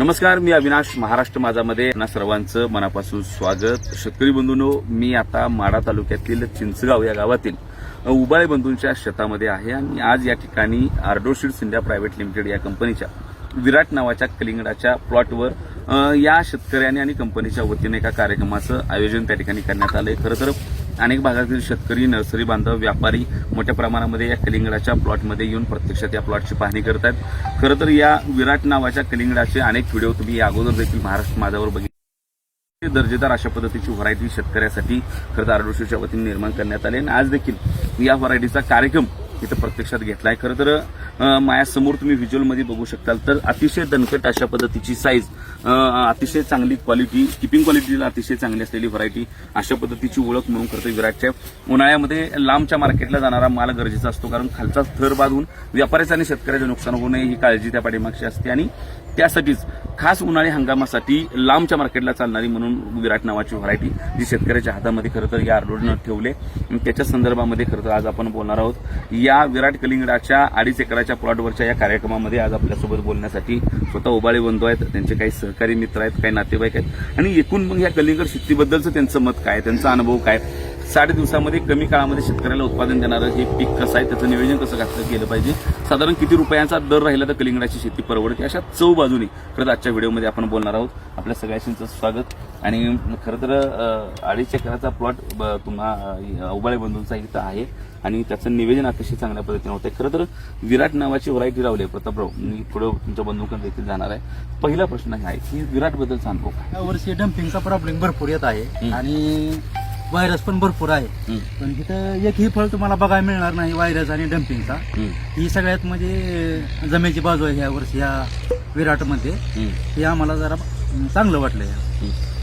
नमस्कार मी अविनाश महाराष्ट्र माझामध्ये सर्वांचं मनापासून स्वागत. शेतकरी बंधूंनो मी आता माडा तालुक्यातील चिंचगाव या गावातील उबाळे बंधूंच्या शेतामध्ये आहे आणि आज या ठिकाणी आर्डोशीड्स इंडिया प्रायव्हेट लिमिटेड या कंपनीच्या विराट नावाच्या कलिंगडाच्या प्लॉटवर या शेतकऱ्यांनी आणि कंपनीच्या वतीने एका कार्यक्रमाचं आयोजन त्या ठिकाणी करण्यात आलंय. खरं तर अनेक भागातील शेतकरी नर्सरी बांधव व्यापारी मोठ्या प्रमाणामध्ये या कलिंगडाच्या प्लॉटमध्ये येऊन प्रत्यक्षात या प्लॉटची पाहणी करत आहेत खरं तर या विराट नावाच्या कलिंगडाचे अनेक व्हिडिओ तुम्ही या अगोदर देखील महाराष्ट्र माझ्यावर बघितले. दर्जेदार अशा पद्धतीची व्हरायटी शेतकऱ्यासाठी खरं तर आरडोशीच्या वतीने निर्माण करण्यात आले आणि आज देखील या व्हरायटीचा कार्यक्रम इथं प्रत्यक्षात घेतलाय. खरं तर माझ्यासमोर तुम्ही व्हिज्युअलमध्ये बघू शकताल. तर अतिशय दणकट अशा पद्धतीची साईज अतिशय चांगली क्वालिटी किपिंग क्वालिटीला अतिशय चांगली असलेली व्हरायटी अशा पद्धतीची ओळख म्हणून करतो विराटच्या. उन्हाळ्यामध्ये लांबच्या मार्केटला जाणारा माल गरजेचा असतो कारण खालचा थर बांधून व्यापाऱ्याचं आणि शेतकऱ्याचं नुकसान होऊ नये ही काळजी त्या पाठीमागची असते. आणि त्यासाठीच खास उन्हाळी हंगामासाठी लांबच्या मार्केटला चालणारी म्हणून विराट नावाची व्हरायटी जी शेतकऱ्याच्या हातामध्ये खरं तर या आरडोडनं ठेवले. त्याच्या संदर्भामध्ये खरं तर आज आपण बोलणार आहोत. या विराट कलिंगडाच्या अडीच एकराच्या प्लॉटवरच्या या कार्यक्रमामध्ये आज आपल्यासोबत बोलण्यासाठी स्वतः उबाळे बंधू आहेत. त्यांचे काही सहकारी मित्र आहेत काही नातेवाईक आहेत. आणि एकूण मग या कलिंगड शेतीबद्दलचं त्यांचं मत काय त्यांचा अनुभव काय साठ दिवसामध्ये कमी काळामध्ये शेतकऱ्याला उत्पादन देणारं हे पीक कसं आहे त्याचं नियोजन कसं घातलं गेलं पाहिजे? साधारण किती रुपयांचा दर राहिला तर कलिंगडाची शेती परवडते? अशा चौ बाजूने खरं तर आजच्या व्हिडिओमध्ये आपण बोलणार आहोत. आपल्या सगळ्यांचं स्वागत. आणि खरं तर अडीच एकराचा प्लॉट तुम्हा अं, उबाळे बंधूंचा इथं आहे. आणि त्याचं निवेदन अतिशय चांगल्या पद्धतीने होतं खरं तर विराट नावाची व्हरायटी लावली आहे प्रतापराव. मी पुढे तुमच्या बंधूंकडे देखील जाणार आहे. पहिला प्रश्न हा आहे की विराट बद्दलचा अनुभव यावर्षी डम्पिंगचा प्रॉब्लेम भरपूर येत आहे. आणि व्हायरस पण भरपूर आहे. हं, पण तिथं एकही फळ तुम्हाला बघायला मिळणार नाही व्हायरस आणि डम्पिंगचा हं, सगळ्यात म्हणजे जमेची बाजू आहे ह्या वर्षी या विराटमध्ये. हं. हे आम्हाला जरा चांगलं वाटलं या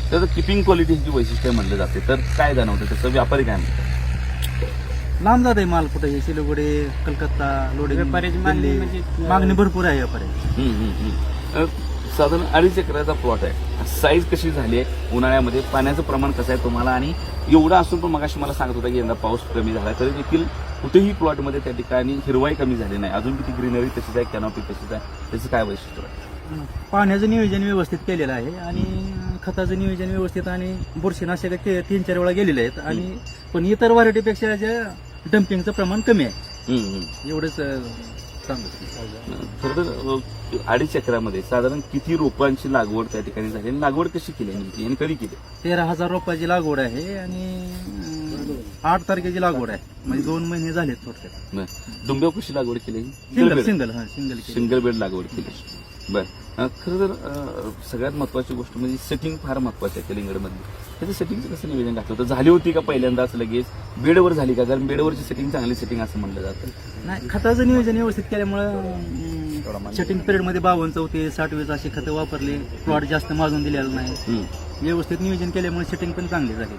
त्याचं किपिंग क्वालिटीची वैशिष्ट्य म्हणलं जाते तर काय जाणवतं? त्याचं व्यापारी काय म्हणतात? लांब जात आहे माल कुठे? हे सिलिगुडी कलकत्ता मागणी दिल्ली. म्हणजे- मागणी भरपूर आहे व्यापाऱ्याची साधारण अडीच एकराचा प्लॉट आहे. साईज कशी झाली आहे? उन्हाळ्यामध्ये पाण्याचं प्रमाण कसं आहे तुम्हाला? आणि एवढं असून पण मगाशी मला सांगत होता की यंदा पाऊस कमी झाला तरी देखील कुठेही प्लॉटमध्ये त्या ठिकाणी हिरवाई कमी झाली नाही. अजून किती ग्रीनरी तशीच आहे कॅनॉपी तशीच आहे त्याचं काय वैशिष्ट्य आहे? पाण्याचं नियोजन व्यवस्थित केलेलं आहे आणि खताचं नियोजन व्यवस्थित आणि बुरशीनाशक के- तीन चार वेळा गेलेले आहेत. आणि पण इतर व्हरायटीपेक्षा ज्या डम्पिंगचं प्रमाण कमी आहे. एवढंच. खरं तर अडीच एकरामध्ये साधारण किती रोपांची लागवड त्या ठिकाणी झाली? आणि लागवड कशी केली नेमकी? आणि कधी केली? तेरा हजार रुपयाची लागवड आहे आणि आठ तारखेची लागवड आहे. म्हणजे दोन महिने झालेत थोडक्यात. डुंब्या कशी लागवड केली? सिंगल. सिंगल हा सिंगल. सिंगल बेड लागवड केली. बर. खरं तर सगळ्यात महत्वाची गोष्ट म्हणजे सेटिंग फार महत्वाची आहे कलिंगडमध्ये. त्याचं सेटिंगचं कसं नियोजन घातलं होतं? झाली होती का पहिल्यांदाच लगेच? बेडवर झाली का? कारण बेडवरची सेटिंग चांगली सेटिंग असं म्हणलं जातं. नाही खताचं नियोजन व्यवस्थित केल्यामुळं सेटिंग पिरियडमध्ये बावन्न चौतीस साठ वीस अशी खतं वापरली. प्लॉट जास्त माजून दिलेलं नाही. व्यवस्थित नियोजन केल्यामुळे सेटिंग पण चांगली झाली.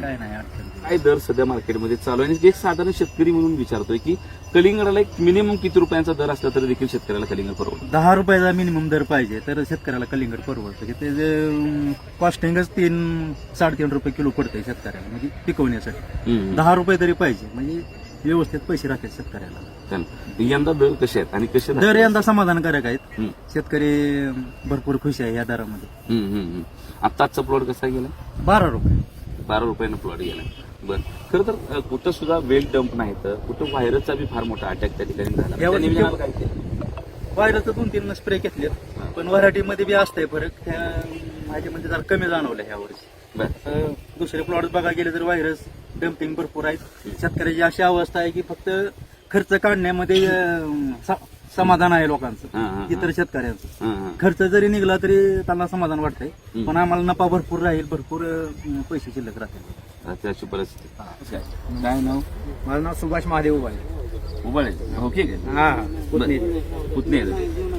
काय नाही अडचण काय दर सध्या मार्केटमध्ये चालू आहे? आणि एक साधारण शेतकरी म्हणून विचारतोय की कलिंगडाला एक मिनिमम किती रुपयांचा दर असला तरी देखील शेतकऱ्याला कलिंगड परवडतं? दहा रुपयाचा मिनिमम दर पाहिजे तर शेतकऱ्याला कलिंगड परवडतं. की त्याचे कॉस्टिंगच तीन साडेतीन रुपये किलो पडतंय शेतकऱ्याला म्हणजे पिकवण्यासाठी. दहा रुपये तरी पाहिजे म्हणजे व्यवस्थित पैसे राहतात शेतकऱ्याला. यंदा दर कसे आहेत आणि कसे दर यंदा समाधानकारक आहेत. शेतकरी भरपूर खुश आहे या दरामध्ये. हम्म, हम्म, हम्म. आता आजचा प्लॉट कसा गेला बारा रुपये. बारा रुपयानं प्लॉट गेला बरं. खरं तर कुठं सुद्धा वेल डंप नाही तर कुठं व्हायरसचा बी फार मोठा अटॅक त्या ठिकाणी झाला? व्हायरसचं दोन तीन स्प्रे घेतलेत. पण व्हरायटीमध्ये बी असतंय फरक. त्या माझ्यामध्ये जरा कमी जाणवलं ह्या वर्षी. दुसरे प्लॉट बघा गेले तर व्हायरस डम्पिंग भरपूर आहेत. शेतकऱ्याची अशी अवस्था आहे की फक्त खर्च काढण्यामध्ये समाधान आहे हा, हा, लोकांचं हा. इतर शेतकऱ्यांचं. हां हां. खर्च जरी निघला तरी त्यांना समाधान वाटतंय. पण आम्हाला नफा भरपूर राहील भरपूर अं, पैसे शिल्लक राहतील. आता अशी परिस्थिती. काय नाव? माझं नाव सुभाष महादेव उबाळे. उबाळे? ओके काय हा पुतणी. पुतणे.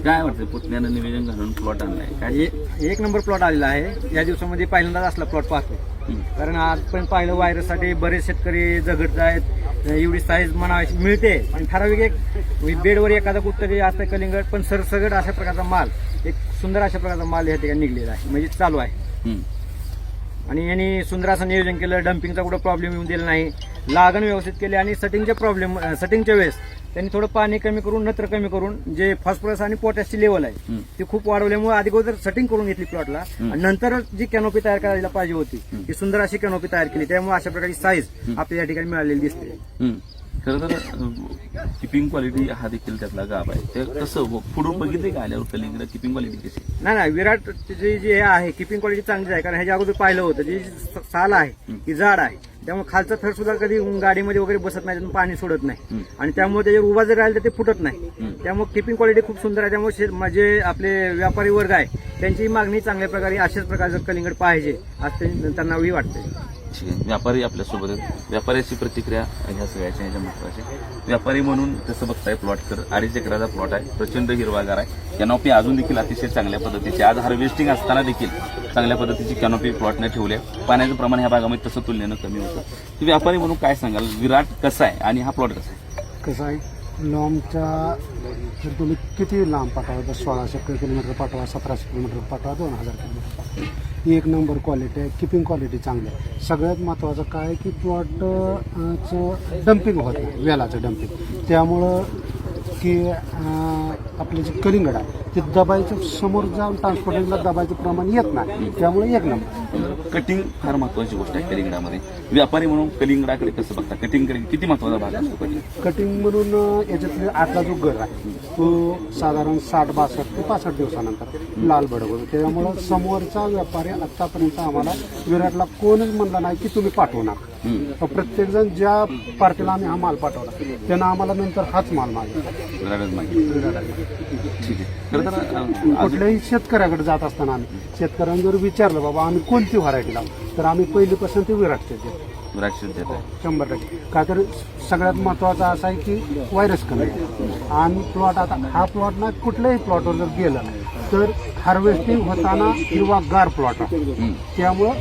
काय वाटतं पुतण्यानं निवेदन घालून प्लॉट आणलाय? काय? एक नंबर प्लॉट आलेला आहे. या दिवसामध्ये पहिल्यांदाच असला प्लॉट पाहतो कारण आजपर्यंत पाहिलं व्हायरससाठी बरेच शेतकरी झगडत आहेत. एवढी साईज म्हणावी मिळते. पण ठराविक एक बेडवर एखादा कुठतरी असतं कलिंगड पण सरसगट अशा प्रकारचा माल एक सुंदर अशा प्रकारचा माल या ठिकाणी निघलेला आहे. म्हणजे चालू आहे. आणि यांनी सुंदर असं नियोजन केलं. डम्पिंगचा कुठं प्रॉब्लेम येऊन दिला नाही. लागण व्यवस्थित केली आणि सेटिंगचे प्रॉब्लेम सेटिंगच्या वेळेस त्यांनी थोडं पाणी कमी करून नत्र कमी करून जे फॉस्फरस आणि पोटॅशची लेवल आहे. ती खूप वाढवल्यामुळे आधी अगोदर सेटिंग करून घेतली प्लॉटला. आणि नंतर जी कॅनोपी तयार करायला पाहिजे होती ती सुंदर अशी कॅनोपी तयार केली. त्यामुळे अशा प्रकारची साईज आपल्या या ठिकाणी मिळालेली दिसते. खरं तर किपिंग क्वालिटी हा देखील त्यातला गाभ आहे. ते कसं पुढून बघितले का आल्यावर कलिंगड किपिंग क्वालिटी कशी? नाही नाही विराट जे जे हे आहे किपिंग क्वालिटी चांगली आहे. कारण ह्याच्या अगोदर पाहिलं होतं जी साल आहे ती जाड आहे. त्यामुळे खालचा थर सुद्धा कधी गाडीमध्ये वगैरे बसत नाही त्यातून पाणी सोडत नाही. आणि त्यामुळे त्याच्यावर उभा जर राहिलं तर ते फुटत नाही. त्यामुळे किपिंग क्वालिटी खूप सुंदर आहे. त्यामुळे शे- म्हणजे आपले व्यापारी वर्ग आहे त्यांची मागणी चांगल्या प्रकारे अशाच प्रकारचं कलिंगड पाहिजे असं त्यांनाही वाटते. व्यापारी आपल्यासोबत आहेत. व्यापाऱ्याची प्रतिक्रिया ह्या सगळ्याच्या ह्याच्या महत्त्वाच्या व्यापारी म्हणून तसं बघताय प्लॉट तर अडीच एकराचा प्लॉट आहे. प्रचंड हिरवागार आहे. कॅनॉपी अजून देखील अतिशय चांगल्या पद्धतीची आज हार्वेस्टिंग असताना देखील चांगल्या पद्धतीची कॅनॉपी प्लॉटने ठेवली आहे. पाण्याचं प्रमाण ह्या भागामध्ये तसं तुलनेनं कमी होतं. तर व्यापारी म्हणून काय सांगाल? विराट कसा आहे आणि हा प्लॉट कसा आहे? कसा आहे? लांबच्या जर तुम्ही किती लांब पाठवा तर सोळाशे किलोमीटर पाठवा सतराशे किलोमीटर पाठवा दोन हजार किलोमीटर पाठवा. ही एक नंबर क्वालिटी आहे. किपिंग क्वालिटी चांगली आहे. सगळ्यात महत्त्वाचं काय आहे की प्लॉटचं डम्पिंग होत नाही. वेलाचं डम्पिंग त्यामुळं की आपले जे कलिंगड आहे ते दबायचं समोर जाऊन ट्रान्सपोर्टिंगला दबायचं प्रमाण येत नाही. त्यामुळे एक नंबर. कटिंग फार महत्वाची गोष्ट आहे कलिंगडामध्ये. व्यापारी म्हणून कलिंगडाकडे कसं बघता कटिंगकडे किती महत्त्वाचा भाग असतो कटिंग कटिंग म्हणून याच्यातले आतला जो गर आहे तो साधारण साठ बासष्ट ते पासष्ट दिवसानंतर लाल होतो त्यामुळं समोरचा व्यापारी आतापर्यंत आम्हाला विराटला कोणच म्हणला नाही की तुम्ही पाठवू नका प्रत्येक जण ज्या पार्टीला आम्ही हा माल पाठवला त्यांना आम्हाला नंतर हाच माल मागितला. विराटच माहिती ठीक आहे. खरं तर अं, अजून कुठल्याही शेतकऱ्याकडे जात असताना आम्ही शेतकऱ्यांनी जर विचारलं बाबा आम्ही कोणती व्हरायटी लावू? तर आम्ही पहिलीपासून ती विराटचे देतो. आहे शंभर टक्के. का तर सगळ्यात महत्वाचं असं आहे की व्हायरस कमी आहे. आणि प्लॉट आता हा प्लॉट ना कुठल्याही प्लॉटवर जर गेलं तर हार्वेस्टिंग होताना किंवा गार प्लॉट आहे त्यामुळं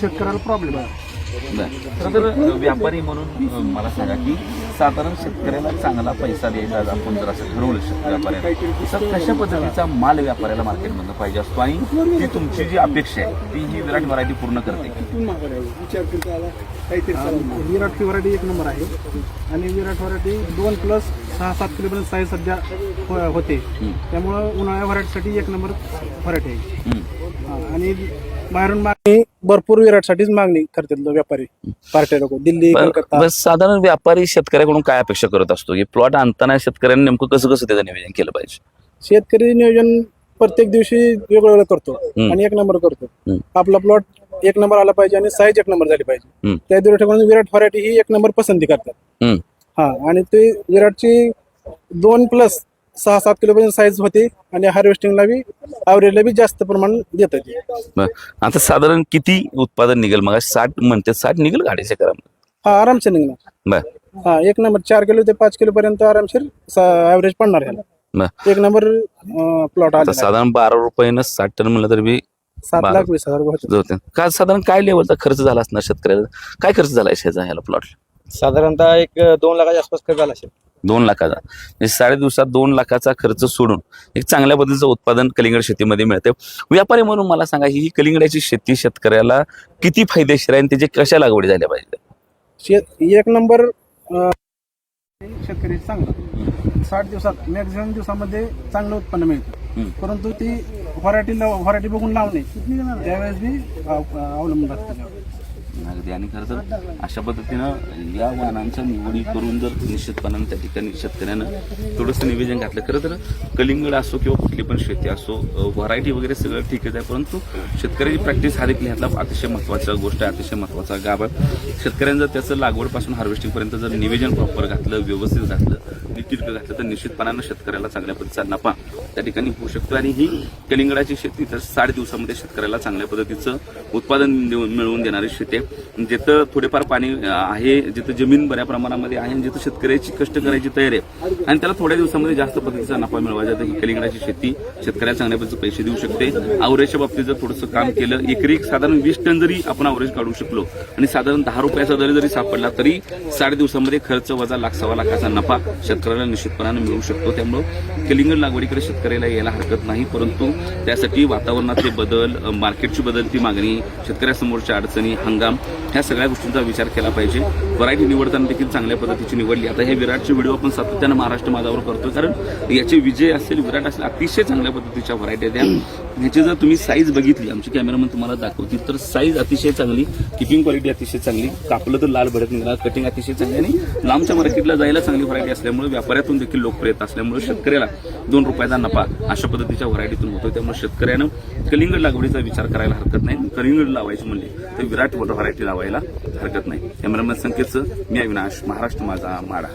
शेतकऱ्याला प्रॉब्लेम आहे. तर व्यापारी म्हणून मला सांगा की साधारण शेतकऱ्याला चांगला पैसा द्यायचा आपण जर असं ठरवलं व्यापाऱ्याला तर कशा पद्धतीचा माल व्यापाऱ्याला मार्केटमधनं पाहिजे असतो? आणि ती तुमची जी अपेक्षा आहे ती ही विराट व्हरायटी पूर्ण करते विराट व्हरायटी एक नंबर आहे. आणि विराट व्हरायटी दोन प्लस सहा सात किलोपर्यंत साईज सध्या हो- होते. त्यामुळं उन्हाळ्या व्हरायटीसाठी एक नंबर व्हरायटी आहे. आणि बाहेरून मागणी भरपूर विराटसाठीच मागणी करतात लोक व्यापारी पार्टी लोक. दिल्ली कलकत्ता बस साधारण व्यापारी शेतकऱ्याकडून काय अपेक्षा करत असतो? की प्लॉट आणताना शेतकऱ्यांनी नेमकं कसं कसं त्याचं नियोजन केलं पाहिजे? शेतकरी नियोजन प्रत्येक दिवशी वेगळं वेगळं करतो आणि एक नंबर करतो. आपला प्लॉट एक नंबर आला पाहिजे आणि साईज एक नंबर झाली पाहिजे. त्या दृष्टिकोनातून विराट व्हरायटी ही एक नंबर पसंती करतात. हा आणि ते विराटची दोन प्लस सहा सात किलोपर्यंत साईज होते आणि हार्वेस्टिंगला बी ॲव्हरेजला बी जास्त प्रमाण देत ते बरं. आता साधारण किती उत्पादन निघेल? मग साठ म्हणते साठ निघेल गाडीच्या करामध्ये हा आरामशीर निघणार. बर. हा एक नंबर चार किलो ते पाच किलो पर्यंत आरामशीर ॲव्हरेज पडणार ह्याला बर. एक नंबर प्लॉट आता आला साधारण बारा रुपयानं साठ टन म्हणलं तर बी सात बारा. लाख वीस हजार रुपये होते. होते. काय साधारण काय लेवलचा खर्च झाला असणार शेतकऱ्याचा? काय खर्च झाला ह्याचा ह्याला प्लॉट साधारणतः एक दोन लाखाच्या आसपास खर्च झाला असेल. दोन लाखाचा. म्हणजे साडे दिवसात दोन लाखाचा खर्च सोडून एक चांगल्या पद्धतीचं उत्पादन कलिंगड शेतीमध्ये मिळते व्यापारी म्हणून मला सांगा ही ही कलिंगडाची शेती शेतकऱ्याला किती फायदेशीर आहे आणि त्याचे कशा लागवडी झाल्या पाहिजे? शेत एक नंबर अं, शेतकरी चांगला. साठ दिवसात मॅक्झिमम दिवसामध्ये चांगलं उत्पन्न मिळतं. परंतु ती व्हरायटी व्हरायटी बघून लावणे त्यावेळेस बी अव- अवलंबून राहतं त्याच्यावर. अगदी. आणि खरं तर अशा पद्धतीनं या वाहनांच्या निवडी करून जर निश्चितपणानं त्या ठिकाणी शेतकऱ्यानं थोडंसं निवेदन घातलं खरं तर कलिंगड असो किंवा कुठली पण शेती असो व्हरायटी वगैरे सगळं ठीकच आहे परंतु शेतकऱ्याची प्रॅक्टिस हा देखील ह्यातला अतिशय महत्त्वाचा गोष्ट आहे अतिशय महत्त्वाचा गाभ आहे. शेतकऱ्यांनी जर त्याचं लागवडपासून हार्वेस्टिंगपर्यंत जर निवेदन प्रॉपर घातलं व्यवस्थित घातलं नीटनेटकं घातलं तर निश्चितपणानं शेतकऱ्याला चांगल्या पद्धतीचा नफा त्या ठिकाणी होऊ शकतो. आणि ही कलिंगडाची शेती तर साठ दिवसामध्ये शेतकऱ्याला चांगल्या पद्धतीचं उत्पादन देऊन मिळवून देणारी शेती आहे. जिथं थोडेफार पाणी आहे जिथं जमीन बऱ्या प्रमाणामध्ये आहे आणि जिथं शेतकऱ्याची कष्ट करायची तयारी आहे आणि त्याला थोड्या दिवसामध्ये जास्त पद्धतीचा नफा मिळवायचा जातो ही कलिंगडाची शेती शेतकऱ्याला चांगल्या पद्धतीचे पैसे देऊ शकते. आवरेजच्या बाबतीत जर थोडंसं काम केलं एकरी साधारण वीस टन जरी आपण आवरेज काढू शकलो आणि साधारण दहा रुपयाचा दर जरी सापडला तरी साठ दिवसामध्ये खर्च वजा लाख सव्वा लाखाचा नफा शेतकऱ्याला निश्चितपणाने मिळू शकतो. त्यामुळं कलिंगड लागवडीकडे शेतकरी शेतकऱ्याला यायला हरकत नाही परंतु त्यासाठी वातावरणातले बदल मार्केटची बदलती मागणी शेतकऱ्यासमोरच्या अडचणी हंगाम ह्या सगळ्या गोष्टींचा विचार केला पाहिजे. व्हरायटी निवडताना देखील चांगल्या पद्धतीची निवडली. आता हे विराटचे व्हिडिओ आपण सातत्यानं महाराष्ट्र माझावर करतो कारण याचे विजय असेल विराट असेल अतिशय चांगल्या पद्धतीच्या व्हरायटी द्या ह्याची जर तुम्ही साईज बघितली आमचे कॅमेरामन तुम्हाला दाखवतील तर साईज अतिशय चांगली किपिंग क्वालिटी अतिशय चांगली कापलं तर लाल भरत निघाला कटिंग अतिशय चांगली आणि लांबच्या मार्केटला जायला चांगली व्हरायटी असल्यामुळे व्यापाऱ्यातून देखील लोकप्रियता असल्यामुळे शेतकऱ्याला दोन रुपयाचा नफा अशा पद्धतीच्या व्हरायटीतून होतो त्यामुळे शेतकऱ्यानं कलिंगड लागवडीचा विचार करायला हरकत नाही. कलिंगड लावायची म्हणले तर विराट व्हरायटी लावायला हरकत नाही. कॅमेरामॅन संकेतचं मी अविनाश. महाराष्ट्र माझा माडा.